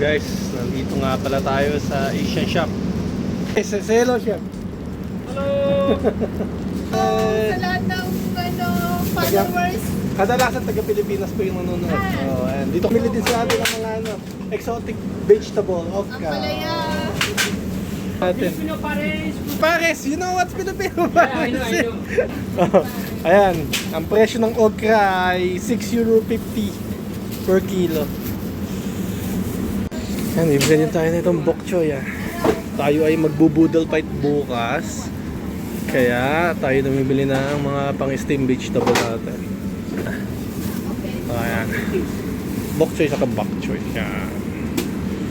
Guys, nandito nga pala tayo sa Asian Shop. Sa hello chef. Hello! Sa lahat ng ano, followers. kadalasan taga Pilipinas po yung nanonood. Oh, ayan. Dito kumili din sa atin ng mga ano, exotic vegetable. Ang Okra. palaya. Natin. Filipino pares! Pares, you know what's Filipino Yeah, I pares? know, I know. Oh, Ayan, ang presyo ng okra ay 6 euro 50 per kilo. Ayan, bibili din tayo nitong bok choy ah. Tayo ay magbubudal fight bukas. Kaya tayo namimili na ng mga pang-steam vegetable natin. So, ayan. Bok choy sa bok choy. Yan.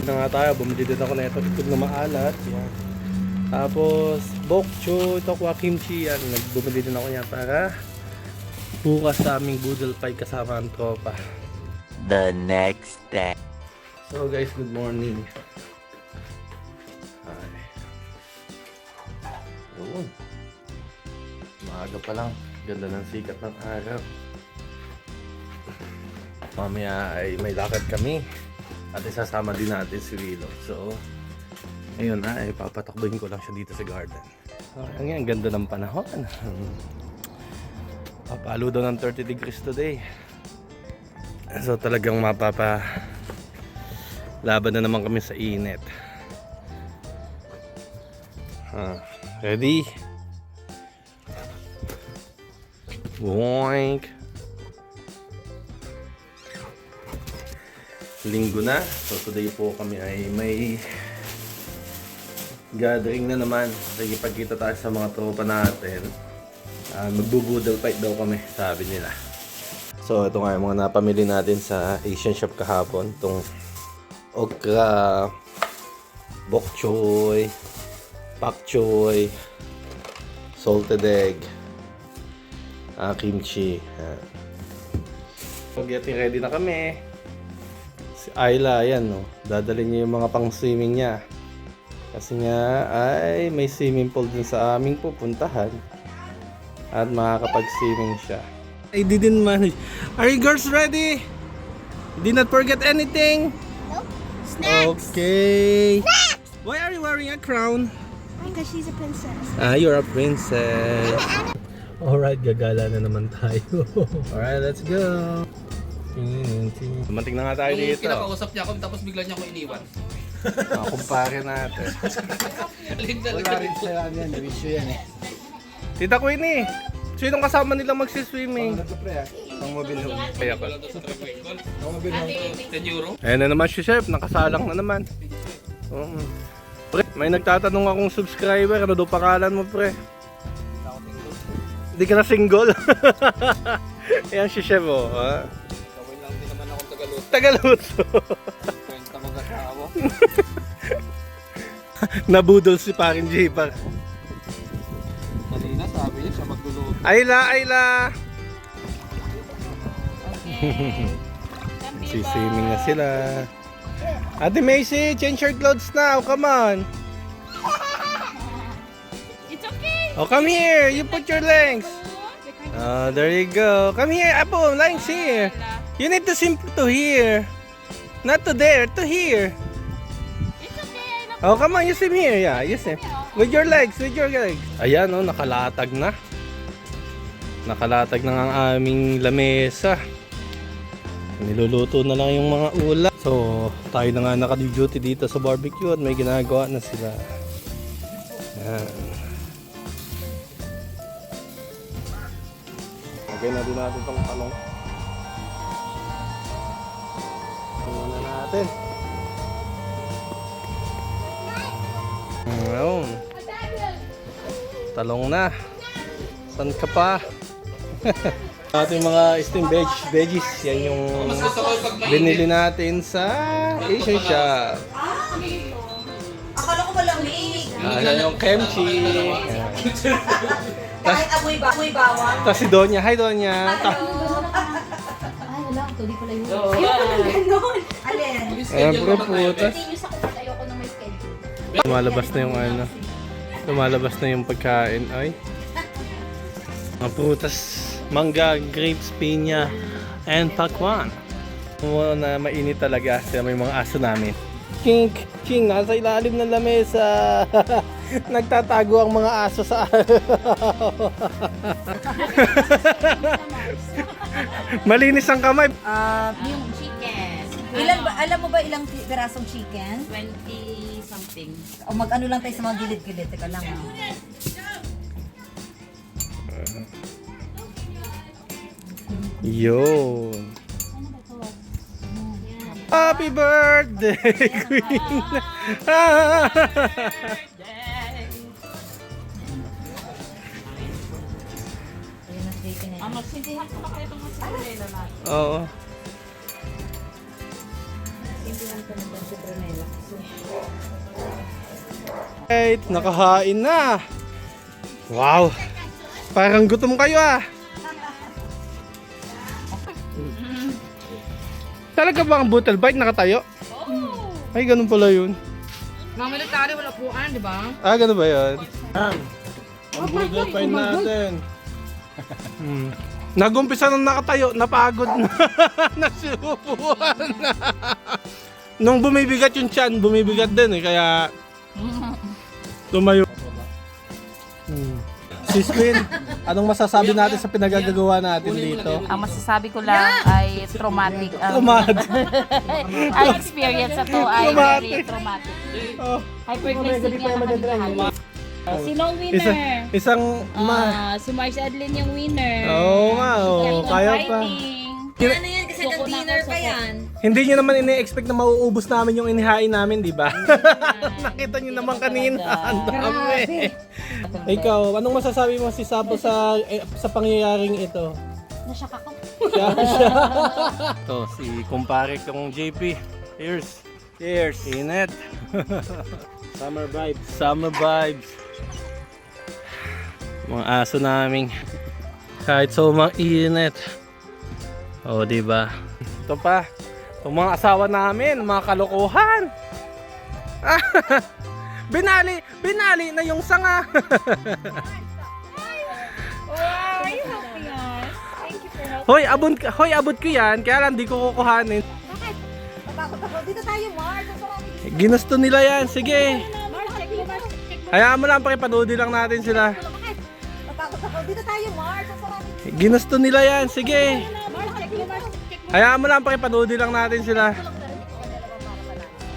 Ito nga tayo, bumili din ako na ito. Ito na maalat. Yan. Tapos, bok choy, tokwa kimchi. Yan, nagbumili din ako yan para bukas sa aming budal fight kasama ang tropa. the next day. So guys, good morning. Hi. Yun. Maaga pa lang. Ganda ng sikat ng araw. Mamaya ay may lakad kami. At isasama din natin si Willow. So, ayun na, ay papatakbuhin ko lang siya dito sa garden. So, ang ganda ng panahon. Papalo daw ng 30 degrees today. So talagang mapapa laban na naman kami sa init. Ah, ready? Boink. Linggo na. So today po kami ay may gathering na naman. Sige, pagkita tayo sa mga tropa natin. Ah, magbubudal fight daw kami, sabi nila. So, ito nga yung mga napamili natin sa Asian Shop kahapon. Itong okra, bok choy, pak choy, salted egg, ah, kimchi. Ah. So, getting ready na kami. Si Ayla, ayan, no. Dadalhin niya yung mga pang swimming niya. Kasi nga, ay may swimming pool din sa aming pupuntahan. At makakapag-swimming siya. I didn't manage. Are you girls ready? Did not forget anything? Snacks. Okay. Why are you wearing a crown? Because she's a princess. Ah, you're a princess. Alright, gagala na naman tayo. Alright, let's go. Dumating na nga tayo Yung dito. kinakausap niya ako, tapos bigla niya ako iniwan. Mga kumpare natin. Aling na Wala rin sa ano yan, wisyo yan eh. Tita Queenie, sinong kasama nilang magsiswimming? Ano to pre ah? Ang mabinho. Kaya pa. Ako mabinong. 10 euro? Ayan na naman si Chef, nakasalang na naman. Oo. Pre, may nagtatanong akong subscriber, ano daw pangalan mo pre? Hindi ka na single? Ayan si Chef oh. Ha? Gawin lang din naman akong Tagalog. Tagaluto. Kwenta mag-asawa. Nabudol si Parin J pa. Kanina sabi niya siya magluluto. Ayla, Ayla! Siswimming na sila. Ate Macy, change your clothes now. Come on. It's okay. Oh, come here. You put your legs. Oh, there you go. Come here, Apo. Lines here. You need to swim to here. Not to there, to here. Oh, come on, you swim here. Yeah, you swim. With your legs, with your legs. Ayan, oh, nakalatag na. Nakalatag na ang aming lamesa. Niluluto na lang yung mga ulam. So, tayo na nga naka-duty dito sa barbecue at may ginagawa na sila. Ayan. Lagay na din natin itong talong. Tingnan na natin. Ngayon. Talong na. San ka pa? Ating mga steam veg, veggies. Yan yung binili natin sa Asian Shop. Akala ko walang liig. Ayan yung kimchi. Kahit amoy, ba amoy bawang. Tapos si Donya. Hi Donya. Ay, wala. Tuloy pala yun. Ganon. Alin? Sa kulit. Ayoko na may schedule. Lumalabas na yung ano. Lumalabas na yung pagkain. Ay. Mga prutas. Mangga, grapes, pinya, and pakwan. Mga na mainit talaga. Sila may mga aso namin. King, King, nasa ilalim ng lamesa. Nagtatago ang mga aso sa Malinis ang kamay. Ah, Yung chicken. ilan ba, alam mo ba ilang pi- pirasong chicken? 20 something. O mag-ano lang tayo sa mga gilid-gilid. Teka lang ah. Yun. Happy birthday, Queen! Ah, magsindihan ko na kayo itong masarili natin. Oo. Sindihan ko na si Brunella. Right, nakahain na. Wow. Parang gutom kayo ah. Talaga ba ang bottle bite nakatayo? Ay, ganun pala yun. Mga military, wala puan, di ba? Ah, ganun ba yun? Ang bottle bite natin. Hmm. Nagumpisa nung nakatayo, napagod na. Nasinupuan na. Nung bumibigat yung chan, bumibigat din eh, kaya tumayo. Hmm. Sis Queen, anong masasabi natin sa pinagagagawa natin dito? Ang masasabi ko lang ay traumatic. Ang, Traumatic. ang experience na to ay very traumatic. Oh, Hyperglycemia na kami lahat. Sino ang winner? isa, isang ma. Ah, si Mars Adlin yung winner. Oo nga, oo. On Kaya pa. fighting. Ano yan? Kasi na dinner pa yan. Hindi nyo naman ini-expect na mauubos namin yung inihain namin, di ba? Nakita nyo naman kanina. Ang dami. Ikaw, anong masasabi mo si Sapo sa eh, sa pangyayaring ito? Nasyak ako. Siya, siya. Ito, si kumpare kong JP. Cheers. Cheers. Init. Summer vibes. Summer vibes. Mga aso naming kahit sa init. O, di ba? Ito pa. Itong mga asawa namin, mga kalokohan. binali, binali na yung sanga. Wow, you me us. Thank you for helping. hoy, abot, hoy, abot ko yan, kaya lang di ko kukuhanin. Tatakot ako. Dito tayo, sarap. Ginusto nila yan, sige. Mars, check mo, mo. Hayaan mo lang, pakipanoodin lang natin sila. Tatakot ako. Dito tayo, sarap. Ginusto nila yan, sige. Mars, Hayaan mo lang, pakipanoodin lang natin sila.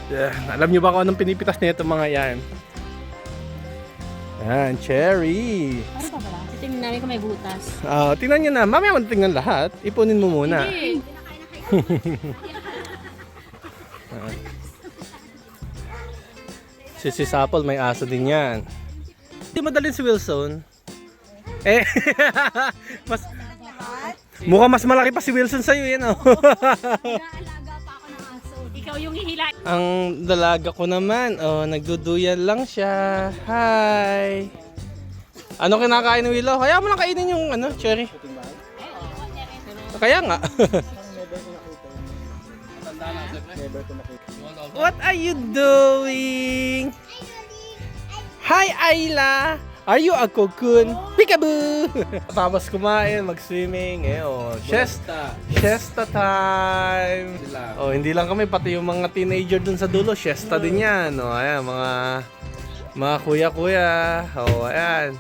Yeah, alam nyo ba kung anong pinipitas nito mga yan? Yan, cherry. Ano pa pala? Titingnan namin kung may butas. Ah, tingnan nyo na. Mamaya mo tingnan lahat. Ipunin mo muna. Hindi. Si si Sapol may aso din yan. Hindi madalin si Wilson. Eh, mas Mukha mas malaki pa si Wilson sa'yo yan oh. Naalaga pa ako ng aso. Ikaw yung hihila. Ang dalaga ko naman, oh, nagduduyan lang siya. Hi. Ano kinakain ni Willow? Kaya mo lang kainin yung ano, cherry. Kaya nga. What are you doing? Hi Ayla! Are you a cocoon? Peekaboo! Tapos kumain, mag-swimming. Eh, oh, siesta. Siesta time. Oh, hindi lang kami, pati yung mga teenager dun sa dulo, siesta din yan. Oh, ayan, mga mga kuya-kuya. Oh, ayan.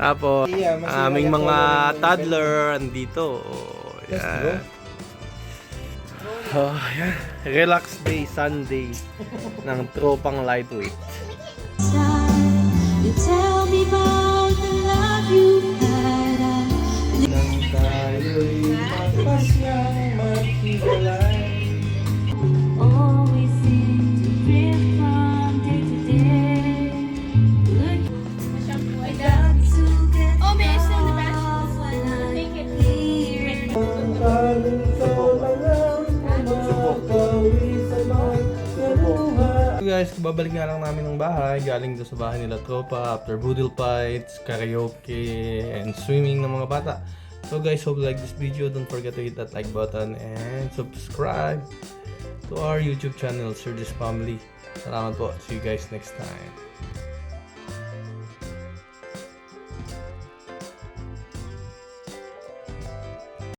Tapos, aming mga toddler andito. Oh, yan. Oh, yan. Relax day, Sunday ng tropang lightweight. Nang tayo'y magpasyang maghiwalay Guys, babalik nga lang namin ng bahay. Galing sa bahay nila tropa after boodle fights, karaoke, and swimming ng mga bata. So guys, hope you like this video. Don't forget to hit that like button and subscribe to our YouTube channel, Sir This Family. Salamat po. See you guys next time.